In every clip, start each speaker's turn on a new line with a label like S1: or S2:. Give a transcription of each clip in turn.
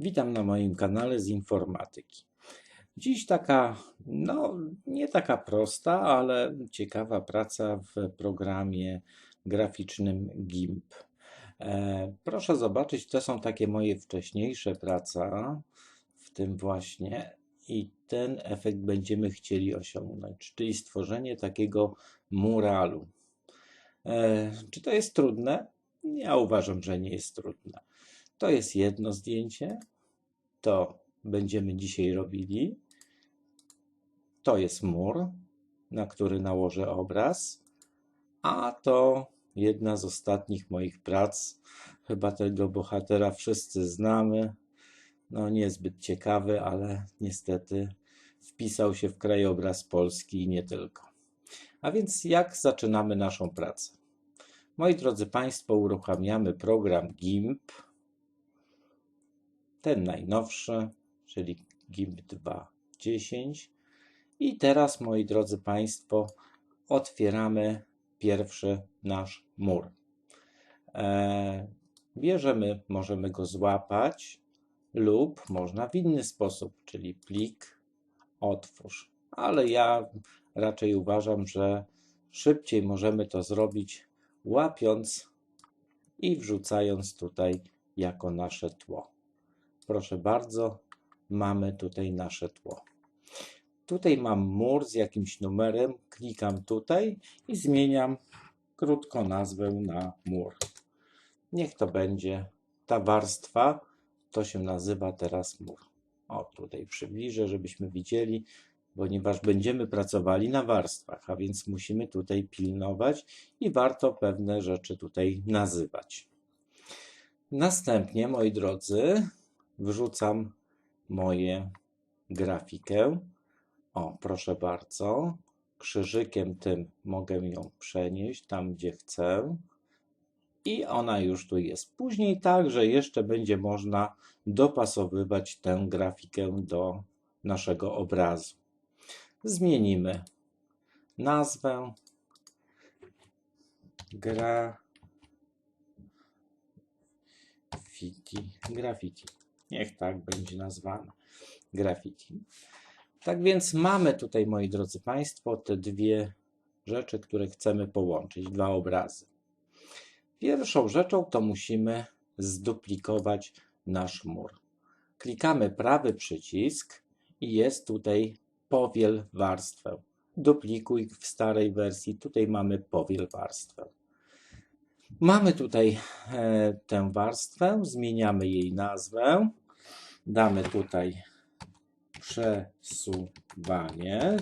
S1: Witam na moim kanale z informatyki. Dziś taka, no nie taka prosta, ale ciekawa praca w programie graficznym GIMP. E, proszę zobaczyć, to są takie moje wcześniejsze prace, w tym właśnie, i ten efekt będziemy chcieli osiągnąć, czyli stworzenie takiego muralu. E, czy to jest trudne? Ja uważam, że nie jest trudne. To jest jedno zdjęcie. To będziemy dzisiaj robili. To jest mur, na który nałożę obraz. A to jedna z ostatnich moich prac. Chyba tego bohatera wszyscy znamy. No niezbyt ciekawy, ale niestety wpisał się w krajobraz Polski i nie tylko. A więc jak zaczynamy naszą pracę? Moi drodzy Państwo, uruchamiamy program GIMP ten najnowszy, czyli GIMP 2.10. I teraz, moi drodzy Państwo, otwieramy pierwszy nasz mur. E, bierzemy, możemy go złapać lub można w inny sposób, czyli plik, otwórz. Ale ja raczej uważam, że szybciej możemy to zrobić łapiąc i wrzucając tutaj jako nasze tło. Proszę bardzo, mamy tutaj nasze tło. Tutaj mam mur z jakimś numerem, klikam tutaj i zmieniam krótko nazwę na mur. Niech to będzie ta warstwa, to się nazywa teraz mur. O, tutaj przybliżę, żebyśmy widzieli, ponieważ będziemy pracowali na warstwach, a więc musimy tutaj pilnować i warto pewne rzeczy tutaj nazywać. Następnie, moi drodzy, wrzucam moje grafikę. O, proszę bardzo. Krzyżykiem tym mogę ją przenieść tam, gdzie chcę. I ona już tu jest. Później także jeszcze będzie można dopasowywać tę grafikę do naszego obrazu. Zmienimy nazwę graffiti. graffiti. Niech tak będzie nazwana graffiti. Tak więc mamy tutaj, moi drodzy Państwo, te dwie rzeczy, które chcemy połączyć, dwa obrazy. Pierwszą rzeczą to musimy zduplikować nasz mur. Klikamy prawy przycisk i jest tutaj powiel warstwę. Duplikuj w starej wersji, tutaj mamy powiel warstwę. Mamy tutaj e, tę warstwę, zmieniamy jej nazwę damy tutaj przesuwanie,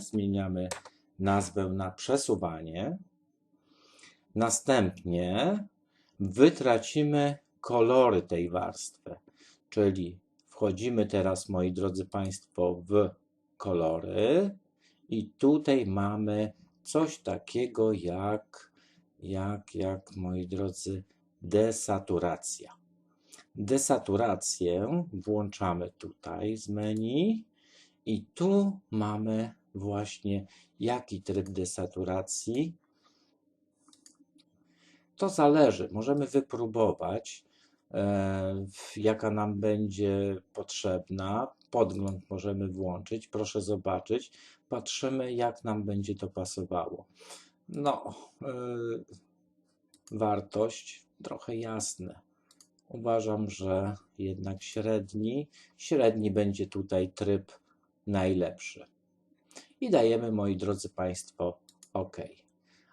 S1: zmieniamy nazwę na przesuwanie. Następnie wytracimy kolory tej warstwy, czyli wchodzimy teraz, moi drodzy Państwo, w kolory i tutaj mamy coś takiego jak, jak, jak, moi drodzy, desaturacja. Desaturację włączamy tutaj z menu i tu mamy właśnie jaki tryb desaturacji. To zależy. Możemy wypróbować, e, jaka nam będzie potrzebna. Podgląd możemy włączyć. Proszę zobaczyć. Patrzymy, jak nam będzie to pasowało. No, e, wartość trochę jasne uważam, że jednak średni, średni będzie tutaj tryb najlepszy. I dajemy, moi drodzy Państwo, OK.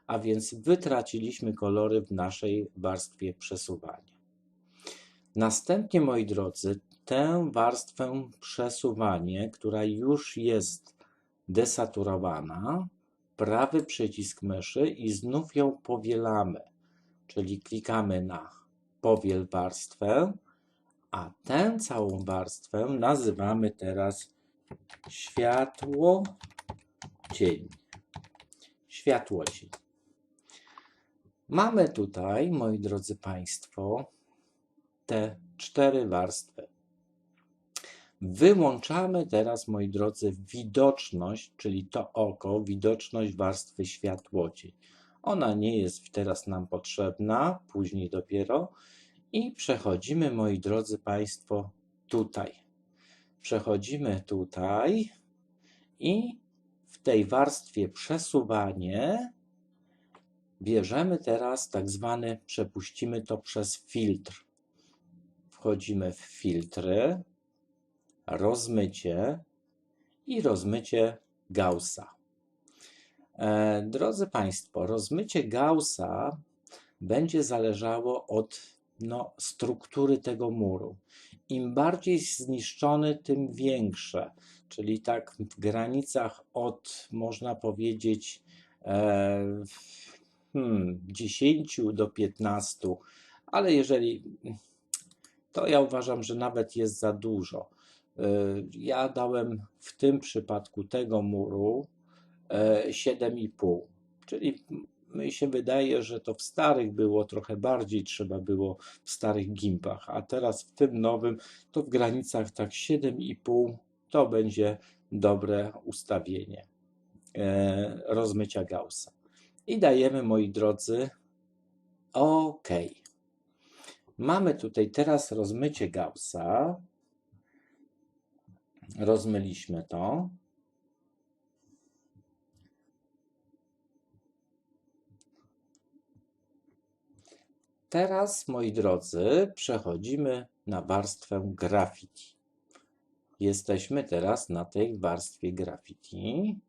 S1: A więc wytraciliśmy kolory w naszej warstwie przesuwania. Następnie, moi drodzy, tę warstwę przesuwanie, która już jest desaturowana, prawy przycisk myszy i znów ją powielamy, czyli klikamy na powiel warstwę, a tę całą warstwę nazywamy teraz światło cień. Światło cień. Mamy tutaj, moi drodzy Państwo, te cztery warstwy. Wyłączamy teraz, moi drodzy, widoczność, czyli to oko, widoczność warstwy światłocień. Ona nie jest teraz nam potrzebna, później dopiero. I przechodzimy, moi drodzy Państwo, tutaj. Przechodzimy tutaj i w tej warstwie przesuwanie bierzemy teraz tak zwany, przepuścimy to przez filtr. Wchodzimy w filtry, rozmycie i rozmycie Gaussa. E, drodzy Państwo, rozmycie Gaussa będzie zależało od no, struktury tego muru. Im bardziej zniszczony, tym większe. Czyli tak w granicach od, można powiedzieć, e, hmm, 10 do 15, ale jeżeli to ja uważam, że nawet jest za dużo. E, Ja dałem w tym przypadku tego muru e, 7,5, czyli mi się wydaje, że to w starych było trochę bardziej, trzeba było w starych gimpach, a teraz w tym nowym to w granicach tak 7,5 to będzie dobre ustawienie e, rozmycia Gaussa. I dajemy, moi drodzy, OK. Mamy tutaj teraz rozmycie Gaussa. Rozmyliśmy to. Teraz, moi drodzy, przechodzimy na warstwę graffiti. Jesteśmy teraz na tej warstwie graffiti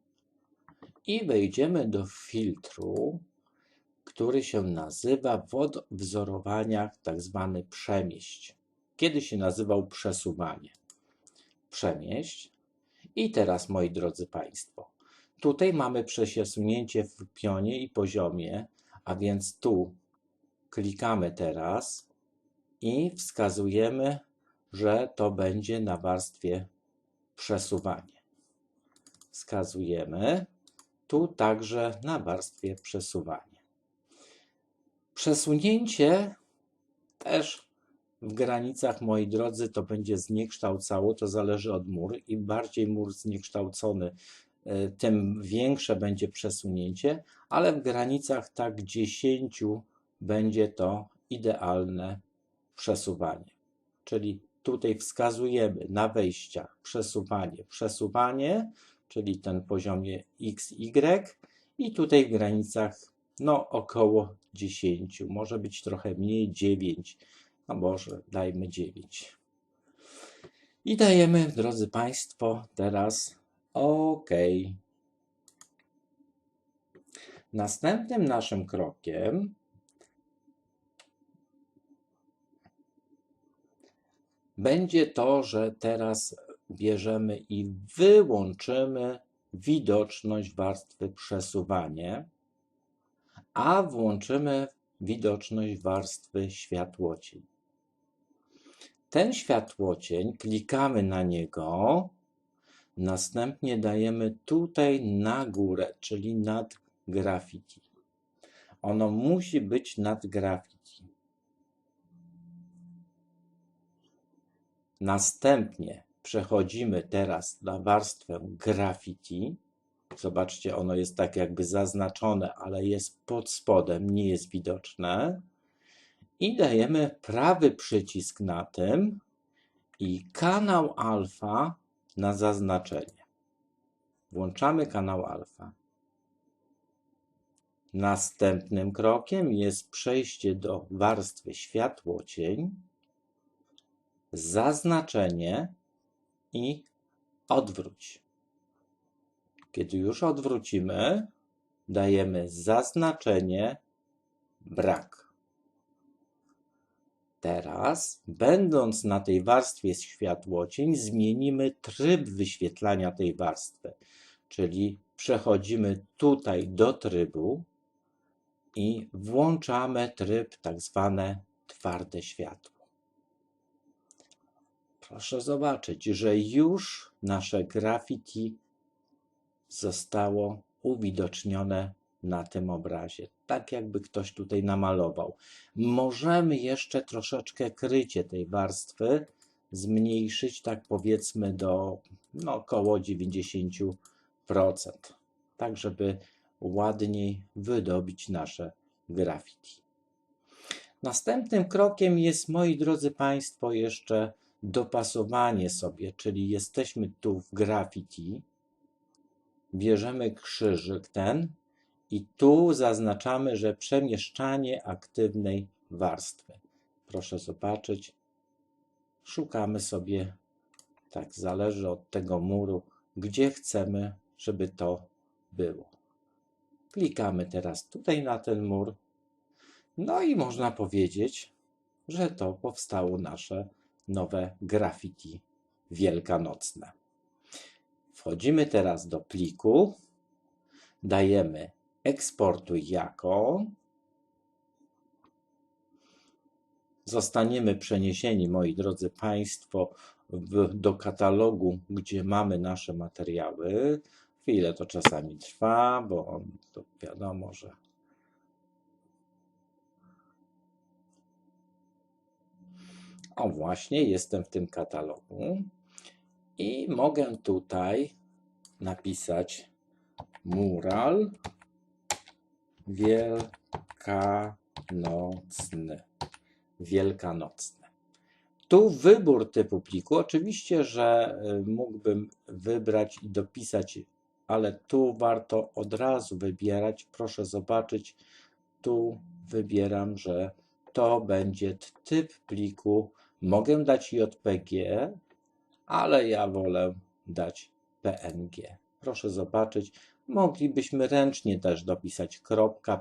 S1: i wejdziemy do filtru, który się nazywa w odwzorowaniach tak zwany przemieść. Kiedy się nazywał przesuwanie. Przemieść. I teraz, moi drodzy Państwo, tutaj mamy przesunięcie w pionie i poziomie, a więc tu klikamy teraz i wskazujemy, że to będzie na warstwie przesuwanie. Wskazujemy tu także na warstwie przesuwanie. Przesunięcie też w granicach, moi drodzy, to będzie zniekształcało, to zależy od mur. Im bardziej mur zniekształcony, y, tym większe będzie przesunięcie, ale w granicach tak 10 będzie to idealne przesuwanie. Czyli tutaj wskazujemy na wejściach przesuwanie, przesuwanie, czyli ten poziomie XY i tutaj w granicach no około 10, może być trochę mniej, 9, a może dajmy 9. I dajemy, drodzy Państwo, teraz OK. Następnym naszym krokiem będzie to, że teraz bierzemy i wyłączymy widoczność warstwy przesuwanie, a włączymy widoczność warstwy światłocień. Ten światłocień, klikamy na niego, następnie dajemy tutaj na górę, czyli nad graffiti. Ono musi być nad graffiti. Następnie przechodzimy teraz na warstwę graffiti. Zobaczcie, ono jest tak jakby zaznaczone, ale jest pod spodem, nie jest widoczne. I dajemy prawy przycisk na tym i kanał alfa na zaznaczenie. Włączamy kanał alfa. Następnym krokiem jest przejście do warstwy światłocień zaznaczenie i odwróć. Kiedy już odwrócimy, dajemy zaznaczenie brak. Teraz, będąc na tej warstwie światłocień, zmienimy tryb wyświetlania tej warstwy, czyli przechodzimy tutaj do trybu i włączamy tryb tak zwane twarde światło. Proszę zobaczyć, że już nasze graffiti zostało uwidocznione na tym obrazie. Tak jakby ktoś tutaj namalował. Możemy jeszcze troszeczkę krycie tej warstwy zmniejszyć, tak powiedzmy do no, około 90%. Tak, żeby ładniej wydobić nasze graffiti. Następnym krokiem jest, moi drodzy Państwo, jeszcze dopasowanie sobie, czyli jesteśmy tu w graffiti, bierzemy krzyżyk ten i tu zaznaczamy, że przemieszczanie aktywnej warstwy. Proszę zobaczyć, szukamy sobie, tak zależy od tego muru, gdzie chcemy, żeby to było. Klikamy teraz tutaj na ten mur. No i można powiedzieć, że to powstało nasze nowe graffiti wielkanocne. Wchodzimy teraz do pliku, dajemy eksportuj jako. Zostaniemy przeniesieni, moi drodzy Państwo, w, do katalogu, gdzie mamy nasze materiały. Chwilę to czasami trwa, bo on, to wiadomo, że O właśnie, jestem w tym katalogu i mogę tutaj napisać mural wielkanocny. Wielkanocny. Tu wybór typu pliku. Oczywiście, że y, mógłbym wybrać i dopisać, ale tu warto od razu wybierać. Proszę zobaczyć, tu wybieram, że to będzie typ pliku. Mogę dać JPG, ale ja wolę dać PNG. Proszę zobaczyć, moglibyśmy ręcznie też dopisać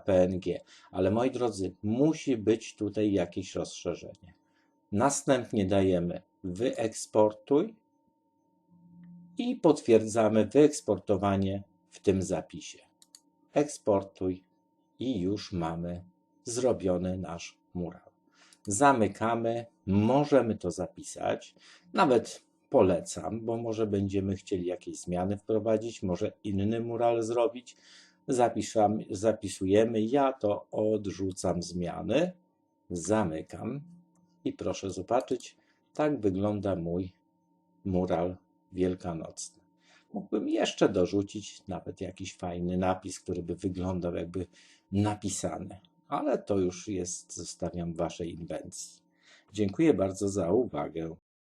S1: .png, ale moi drodzy, musi być tutaj jakieś rozszerzenie. Następnie dajemy wyeksportuj i potwierdzamy wyeksportowanie w tym zapisie. Eksportuj i już mamy zrobiony nasz mural. Zamykamy, możemy to zapisać, nawet polecam, bo może będziemy chcieli jakieś zmiany wprowadzić, może inny mural zrobić. Zapiszamy, zapisujemy, ja to odrzucam zmiany, zamykam i proszę zobaczyć, tak wygląda mój mural wielkanocny. Mógłbym jeszcze dorzucić nawet jakiś fajny napis, który by wyglądał jakby napisany, ale to już jest, zostawiam Waszej inwencji. Dziękuję bardzo za uwagę.